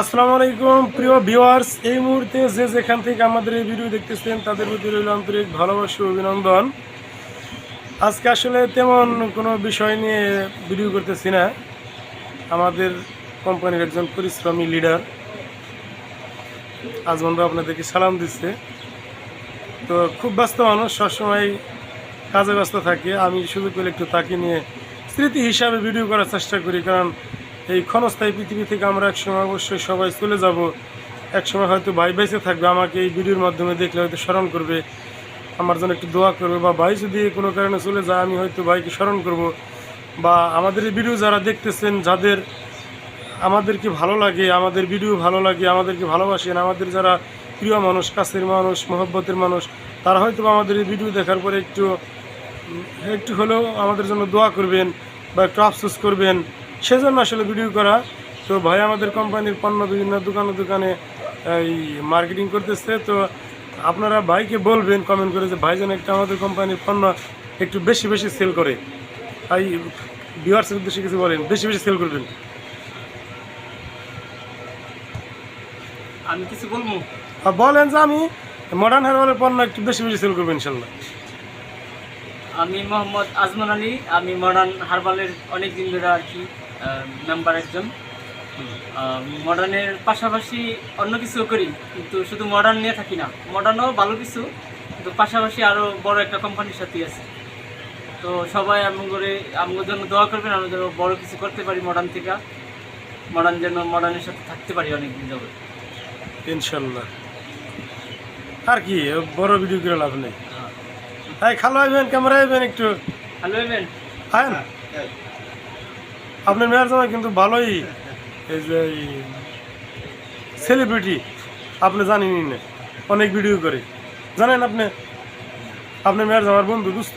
আসসালামু আলাইকুম, প্রিয় ভিউয়ার্স, এই মুহূর্তে যে যেখান থেকে আমাদের এই ভিডিও দেখতেছেন, তাদের প্রতি রইল আন্তরিক ভালোবাসা অভিনন্দন। আজকে আসলে তেমন কোনো বিষয় নিয়ে ভিডিও করতেছি না। আমাদের কোম্পানির একজন পরিশ্রমী লিডার আজমন আপনাদেরকে সালাম দিচ্ছে। তো খুব ব্যস্ত মানুষ, সবসময় কাজে ব্যস্ত থাকে। আমি সুযোগ পেলে একটু তাকে নিয়ে স্মৃতি হিসাবে ভিডিও করার চেষ্টা করি, কারণ এই ক্ষণস্থায়ী পৃথিবী থেকে আমরা একসময় অবশ্যই সবাই চলে যাব। একসময় হয়তো ভাই বেঁচে থাকবে, আমাকে এই ভিডিওর মাধ্যমে দেখলে হয়তো স্মরণ করবে। আমার জন্য একটু দোয়া করবে, বা ভাই যদি কোনো কারণে চলে যায়, আমি হয়তো ভাইকে স্মরণ করব। বা আমাদের এই ভিডিও যারা দেখতেছেন, যাদের আমাদেরকে ভালো লাগে, আমাদের ভিডিও ভালো লাগে, আমাদেরকে ভালোবাসেন, আমাদের যারা প্রিয় মানুষ, কাছের মানুষ, মহব্বতের মানুষ, তারা হয়তো আমাদের এই ভিডিও দেখার পরে একটু একটু হলেও আমাদের জন্য দোয়া করবেন, বা একটু আফসোস করবেন। সেজন্য আসলে ভিডিও করা। তো ভাই আমাদের কোম্পানির পণ্য বিভিন্ন দোকানে দোকানে এই মার্কেটিং করতেছে। তো আপনারা ভাইকে বলবেন কমেন্ট করে যে ভাই যেন একটা আমাদের কোম্পানির পণ্য একটু বেশি বেশি সেল করে। তাই ভিউয়ার্সের উদ্দেশ্যে কিছু বলেন বেশি বেশি সেল করবেন। আমি কিছু বলব? বলেন যে আমি মডার্ন হারবালের পণ্য একটু বেশি বেশি সেল করব ইনশাল্লাহ। আমি মোহাম্মদ আজমান আলী, আমি মডার্ন হারবালের অনেক দিন ধরে আর কি মেম্বার একজন। মডার্নের পাশাপাশি অন্য কিছু করি, কিন্তু শুধু মডার্ন নিয়ে থাকি না, মডার্নও ভালো কিছু, কিন্তু পাশাপাশি আরও বড় একটা কোম্পানির সাথে আছে। তো সবাই করে আমার জন্য দোয়া করবেন, আমি যেন বড় কিছু করতে পারি মডার্ন থেকে, মডার্ন যেন মডার্নের সাথে থাকতে পারি অনেক দিন যাবে ইনশাল্লাহ। আর কি, বড় ভিডিও করে লাভ নেই। হ্যাঁ খালো ক্যামেরা আইবেন একটু। হ্যাঁ না আপনার মেয়ের জামাই কিন্তু ভালোই এই যে সেলিব্রিটি আপনি জানেনই না অনেক ভিডিও করে। জানেন আপনি? আপনার মেয়ের জামার বন্ধু দুস্থ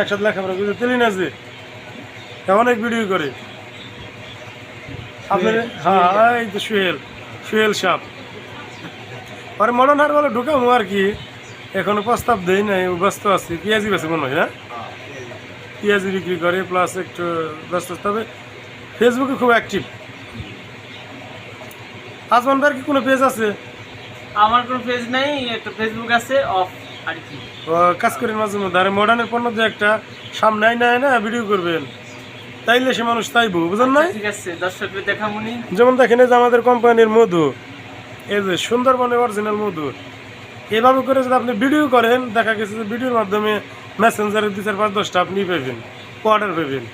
একসাথে লেখাপড়া করতে তেলি না যে হ্যাঁ, অনেক ভিডিও করে। আপনার হ্যাঁ এই তো সুহেল সুহেল সাপ। আর মডার্ন হার বলে ঢুকাবো আর কি। এখনও প্রস্তাব দেই নাই ব্যস্ত আছি। পেঁয়াজি বেছে মনে হয় না? পেঁয়াজি বিক্রি করে প্লাস একটু ব্যস্ত। তবে ফেসবুকে খুব অ্যাক্টিভ ভাইয়ের কি কোনো পেজ আছে? আমার কোনো পেজ নেই একটা ফেসবুক আছে অফ আর কি। কাজ করেন মাঝে মধ্যে। আরে মডার্নের পণ্য যে একটা সামনে নেয় না ভিডিও করবেন। তাইলে সে মানুষ তাইবো বুঝেন নাই? ঠিক আছে দর্শকদের দেখামুনি। যেমন দেখেন এই যে আমাদের কোম্পানির মধু। এই যে সুন্দরবনের অরিজিনাল মধু। এভাবে করে যদি আপনি ভিডিও করেন, দেখা গেছে যে ভিডিওর মাধ্যমে মেসেঞ্জারে দু চার পাঁচ দশটা আপনি পেবেন অর্ডার পেবেন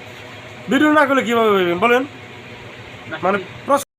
ভিডিও না করলে কীভাবে পেবেন বলেন? মানে